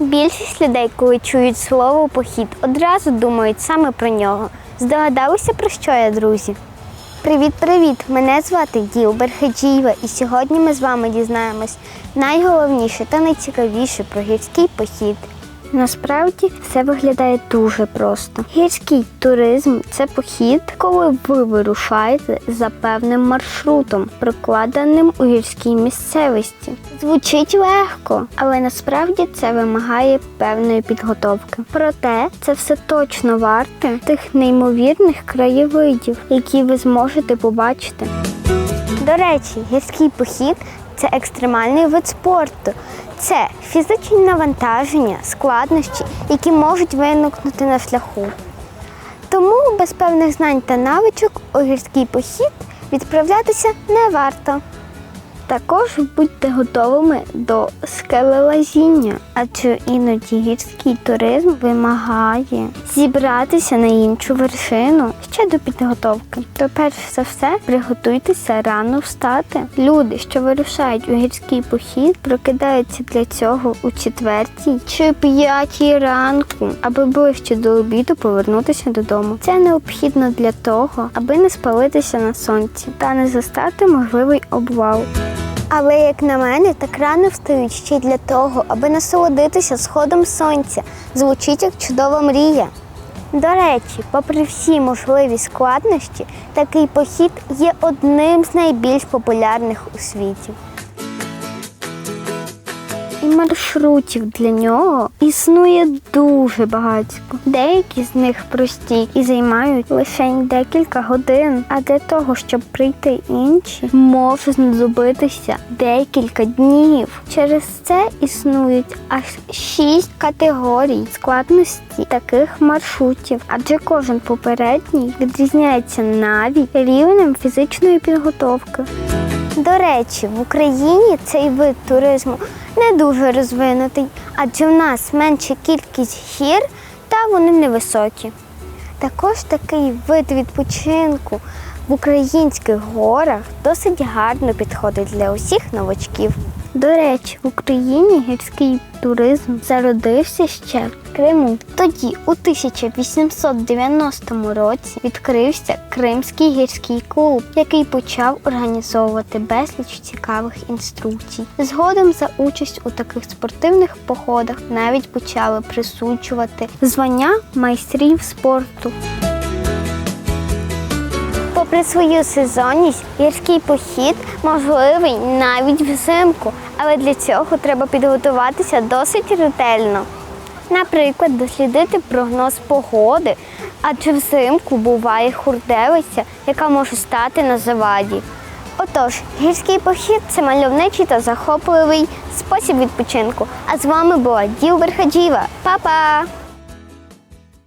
Більшість людей, коли чують слово похід, одразу думають саме про нього. Здогадалися про що я, друзі? Привіт-привіт! Мене звати Діл Берхаджієва, і сьогодні ми з вами дізнаємось найголовніше та найцікавіше про гірський похід. Насправді все виглядає дуже просто. Гірський туризм це похід, коли ви вирушаєте за певним маршрутом, прокладеним у гірській місцевості. Звучить легко, але насправді це вимагає певної підготовки. Проте це все точно варте тих неймовірних краєвидів, які ви зможете побачити. До речі, гірський похід це екстремальний вид спорту. Це фізичні навантаження, складнощі, які можуть виникнути на шляху. Тому без певних знань та навичок у гірський похід відправлятися не варто. Також будьте готовими до скелелазіння, адже іноді гірський туризм вимагає зібратися на іншу вершину ще до підготовки. То перш за все приготуйтеся рано встати. Люди, що вирушають у гірський похід, прокидаються для цього у четвертій чи п'ятій ранку, аби ближче до обіду повернутися додому. Це необхідно для того, аби не спалитися на сонці та не застати можливий обвал. Але, як на мене, так рано встають ще для того, аби насолодитися сходом сонця. Звучить як чудова мрія. До речі, попри всі можливі складнощі, такий похід є одним з найбільш популярних у світі. Маршрутів для нього існує дуже багатько. Деякі з них прості і займають лише декілька годин. А для того, щоб прийти інші, може знадобитися декілька днів. Через це існують аж шість категорій складності таких маршрутів, адже кожен попередній відрізняється навіть рівнем фізичної підготовки. До речі, в Україні цей вид туризму не дуже розвинутий, адже в нас менша кількість гір та вони невисокі. Також такий вид відпочинку в українських горах досить гарно підходить для усіх новачків. До речі, в Україні гірський туризм зародився ще в Криму. Тоді, у 1890 році, відкрився Кримський гірський клуб, який почав організовувати безліч цікавих інструкцій. Згодом за участь у таких спортивних походах навіть почали присуджувати звання майстрів спорту. Попри свою сезонність, гірський похід можливий навіть взимку, але для цього треба підготуватися досить ретельно. Наприклад, дослідити прогноз погоди, адже взимку буває хурделиця, яка може стати на заваді. Отож, гірський похід це мальовничий та захопливий спосіб відпочинку. А з вами була Діл Верхаджіва. Па-па!